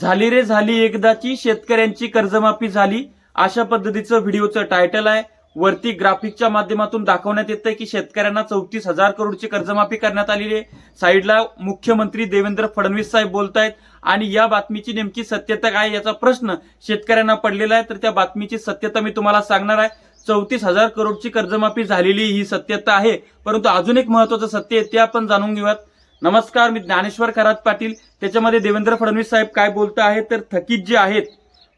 झाली रे झाली एकदाची शेतकऱ्यांची कर्जमाफी झाली. अशा पद्धतीचं व्हिडिओचं टायटल आहे. वरती ग्राफिकच्या माध्यमातून दाखवण्यात येतं की शेतकऱ्यांना चौतीस हजार करोडची कर्जमाफी करण्यात आलेली आहे. साईडला मुख्यमंत्री देवेंद्र फडणवीस साहेब बोलतायत आणि या बातमीची नेमकी सत्यता काय याचा प्रश्न शेतकऱ्यांना पडलेला आहे. तर त्या बातमीची सत्यता मी तुम्हाला सांगणार आहे. चौतीस हजार करोडची कर्जमाफी झालेली ही सत्यता आहे. परंतु अजून एक महत्वाचं सत्य आहे ते आपण जाणून घेऊयात. नमस्कार मी ज्ञानेश्वर खरात पाटील. त्याच्यामध्ये देवेंद्र फडणवीस साहेब काय बोलत आहेत तर थकीत जे आहेत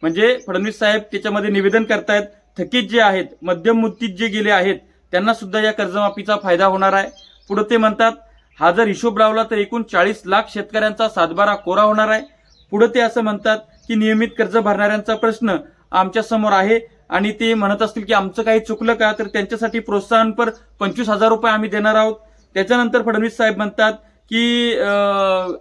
म्हणजे फडणवीस साहेब त्याच्यामध्ये निवेदन करतायत थकीत जे आहेत मध्यम मुदतीत जे गेले आहेत त्यांना सुद्धा या कर्जमाफीचा फायदा होणार आहे. पुढे ते म्हणतात हा जर हिशोब लावला तर एकूण चाळीस लाख शेतकऱ्यांचा सातबारा कोरा होणार आहे. पुढे ते असं म्हणतात की नियमित कर्ज भरणाऱ्यांचा प्रश्न आमच्यासमोर आहे आणि ते म्हणत असतील की आमचं काही चुकलं का तर त्यांच्यासाठी प्रोत्साहनपर पंचवीस हजार रुपये आम्ही देणार आहोत. त्याच्यानंतर फडणवीस साहेब म्हणतात की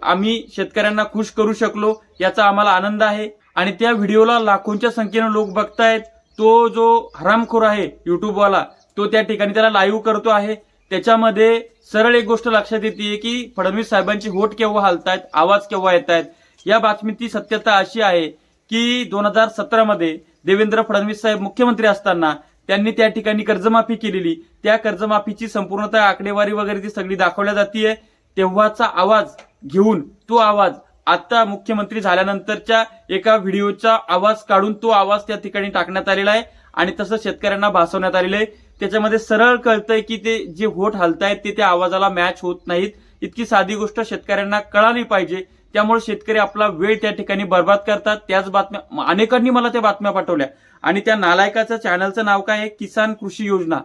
आम्ही शेतकऱ्यांना खुश करू शकलो याचा आम्हाला आनंद आहे. आणि त्या व्हिडिओला लाखोंच्या संख्येनं लोक बघतायत. तो जो हरामखोर आहे युट्यूबवाला तो त्या ठिकाणी त्याला लाईव्ह करतो आहे. त्याच्यामध्ये सरळ एक गोष्ट लक्षात येते की फडणवीस साहेबांची होट केव्हा हलतायत आवाज केव्हा येत आहेत या बातमीची सत्यता अशी आहे की दोन हजार सतरामध्ये देवेंद्र फडणवीस साहेब मुख्यमंत्री असताना त्यांनी त्या ठिकाणी कर्जमाफी केलेली. त्या कर्जमाफीची संपूर्णतः आकडेवारी वगैरे ती सगळी दाखवल्या जाते तेव्हाचा आवाज घेऊन तो आवाज आता मुख्यमंत्री झाल्यानंतरच्या एका व्हिडिओचा आवाज काढून तो आवाज त्या ठिकाणी टाकण्यात आलेला आहे आणि तसं शेतकऱ्यांना भासवण्यात आलेलं आहे. त्याच्यामध्ये सरळ कळतंय की ते जे होट हलतायत ते त्या आवाजाला मॅच होत नाहीत. इतकी साधी गोष्ट शेतकऱ्यांना कळाली पाहिजे. त्यामुळे शेतकरी आपला वेळ त्या ठिकाणी बर्बाद करतात. त्याच बातम्या अनेकांनी मला त्या बातम्या पाठवल्या. आणि त्या नालायकाचं चॅनलचं नाव काय आहे? किसान कृषी योजना.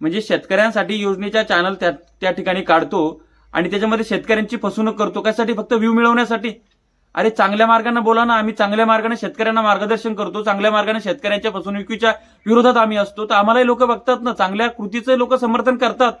म्हणजे शेतकऱ्यांसाठी योजनेच्या चॅनल त्या त्या ठिकाणी काढतो. आणि त्याच्यामध्ये शेतकऱ्यांची फसवणूक करतो. कशासाठी? फक्त व्ह्यू मिळवण्यासाठी. अरे चांगल्या मार्गाने बोला ना. आम्ही चांगल्या मार्गाने शेतकऱ्यांना मार्गदर्शन करतो. चांगल्या मार्गाने शेतकऱ्यांच्या फसवणुकीच्या विरोधात आम्ही असतो. तर आम्हालाही लोक बघतात ना. चांगल्या कृतीचं लोक समर्थन करतात.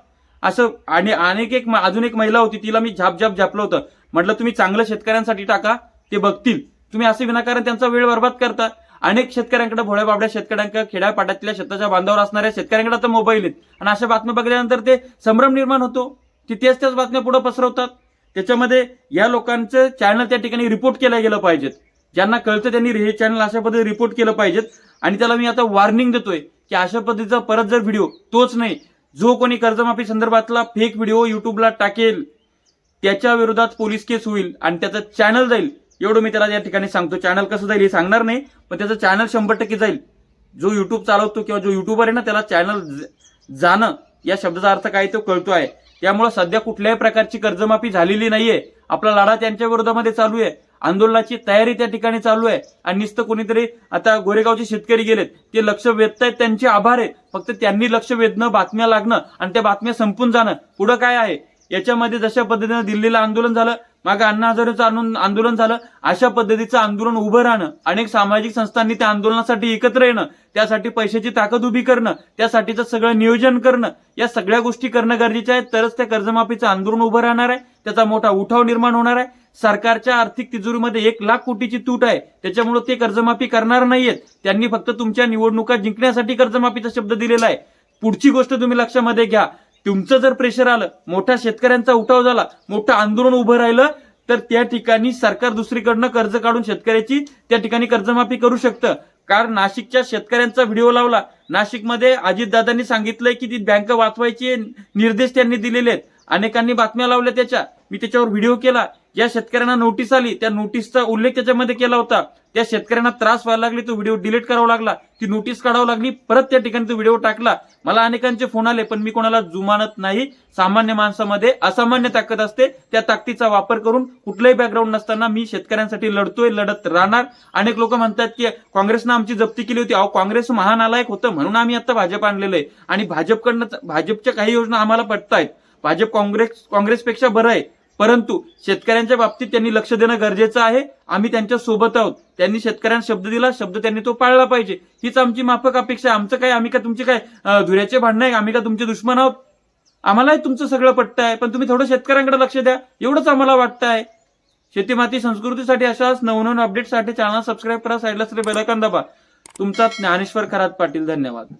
असं आणि अनेक एक अजून एक महिला होती. तिला मी झाप झाप झापलं होतं. म्हटलं तुम्ही चांगलं शेतकऱ्यांसाठी टाका. ते बघतील. तुम्ही असे विनाकारण त्यांचा वेळ बर्बाद करता. अनेक शेतकऱ्यांकडे भोळ्या बाबड्या शेतकऱ्यांकडे खेड्यापाड्यातल्या शेताच्या बांधावर असणाऱ्या शेतकऱ्यांकडे आता मोबाईल आहेत. आणि अशा बातम्या बघितल्यानंतर ते संभ्रम निर्माण होतो. की तेच त्याच बातम्या पुढे पसरवतात. त्याच्यामध्ये या लोकांचं चॅनल त्या ठिकाणी रिपोर्ट केलं गेलं पाहिजेत. ज्यांना कळतं त्यांनी हे चॅनल अशा पद्धतीने रिपोर्ट केलं पाहिजेत. आणि त्याला मी आता वॉर्निंग देतोय की अशा पद्धतीचा परत जर व्हिडिओ तोच नाही जो कोणी कर्जमाफी संदर्भातला फेक व्हिडिओ युट्यूबला टाकेल त्याच्या विरोधात पोलीस केस होईल आणि त्याचं चॅनल जाईल. एवढं मी त्याला या ठिकाणी सांगतो. चॅनल कसं जाईल हे सांगणार नाही पण त्याचं चॅनल शंभर टक्के जाईल. जो युट्यूब चालवतो किंवा जो युट्यूबर आहे ना त्याला चॅनल जाणं या शब्दाचा अर्थ काय तो कळतो आहे. त्यामुळे सध्या कुठल्याही प्रकारची कर्जमाफी झालेली नाहीये. आपला लढा त्यांच्या विरोधामध्ये चालू आहे. आंदोलनाची तयारी त्या ठिकाणी चालू आहे. आणि नुसतं कोणीतरी आता गोरेगावचे शेतकरी गेलेत. ते लक्ष वेधतायत त्यांचे आभार आहे फक्त त्यांनी लक्ष वेधणं बातम्या लागणं आणि त्या बातम्या संपून जाणं पुढं काय आहे? याच्यामध्ये जशा पद्धतीनं दिल्लीला आंदोलन झालं मागे अण्णा हजारेचं आंदोलन आंदोलन झालं. अशा पद्धतीचं आंदोलन उभं राहणं अनेक सामाजिक संस्थांनी त्या आंदोलनासाठी एकत्र येणं त्यासाठी पैशाची ताकद उभी करणं त्यासाठीचं सगळं नियोजन करणं या सगळ्या गोष्टी करणं गरजेचं आहे तरच त्या कर्जमाफीचं आंदोलन उभं राहणार आहे. त्याचा मोठा उठाव निर्माण होणार आहे. सरकारच्या आर्थिक तिजोरीमध्ये एक लाख कोटीची तूट आहे. त्याच्यामुळे ते कर्जमाफी करणार नाहीयेत. त्यांनी फक्त तुमच्या निवडणुका जिंकण्यासाठी कर्जमाफीचा शब्द दिलेला आहे. पुढची गोष्ट तुम्ही लक्षामध्ये घ्या. तुमचं जर प्रेशर आलं मोठ्या शेतकऱ्यांचा उठाव झाला मोठं आंदोलन उभं राहिलं तर त्या ठिकाणी सरकार दुसरीकडनं कर्ज काढून शेतकऱ्याची त्या ठिकाणी कर्जमाफी करू शकतं. कारण नाशिकच्या शेतकऱ्यांचा व्हिडिओ लावला. नाशिकमध्ये अजितदादांनी सांगितलंय की ती बँक वाचवायचे निर्देश त्यांनी दिलेले आहेत. अनेकांनी बातम्या लावल्या त्याच्या. मी त्याच्यावर व्हिडिओ केला. ज्या शेतकऱ्यांना नोटीस आली त्या नोटीसचा उल्लेख त्याच्यामध्ये केला होता. त्या शेतकऱ्यांना त्रास व्हायला लागले तो व्हिडिओ डिलीट करावा लागला. ती नोटीस काढावं लागली परत त्या ठिकाणी तो व्हिडिओ टाकला. मला अनेकांचे फोन आले पण मी कोणाला जुमानत नाही. सामान्य माणसामध्ये असामान्य ताकद असते. त्या ताकदीचा वापर करून कुठलंही बॅकग्राऊंड नसताना मी शेतकऱ्यांसाठी लढतोय लढत राहणार. अनेक लोक म्हणतात की काँग्रेसनं आमची जप्ती केली होती. अहो काँग्रेस महानालायक होतं म्हणून आम्ही आता भाजप आणलेलं आहे. आणि भाजपकडनं भाजपच्या काही योजना आम्हाला पटतायत. भाजप काँग्रेस काँग्रेसपेक्षा बरं आहे. परंतु शेतकऱ्यांच्या बाबतीत त्यांनी लक्ष देणं गरजेचं आहे. आम्ही त्यांच्यासोबत आहोत. त्यांनी शेतकऱ्यांना शब्द दिला शब्द त्यांनी तो पाळला पाहिजे. हीच आमची माफक अपेक्षा आहे. आमचं काय आम्ही का तुमचे काय धुऱ्याचे भांडणं आहे? आम्ही का तुमचे दुश्मन आहोत? आम्हालाही तुमचं सगळं पट्ट आहे पण तुम्ही थोडं शेतकऱ्यांकडे लक्ष द्या. एवढंच आम्हाला वाटतं आहे शेती माती संस्कृतीसाठी अशाच नवनवीन अपडेटसाठी चॅनल सबस्क्राईब करा. साईडला बेलायकन दाबा. तुमचा ज्ञानेश्वर खरात पाटील धन्यवाद.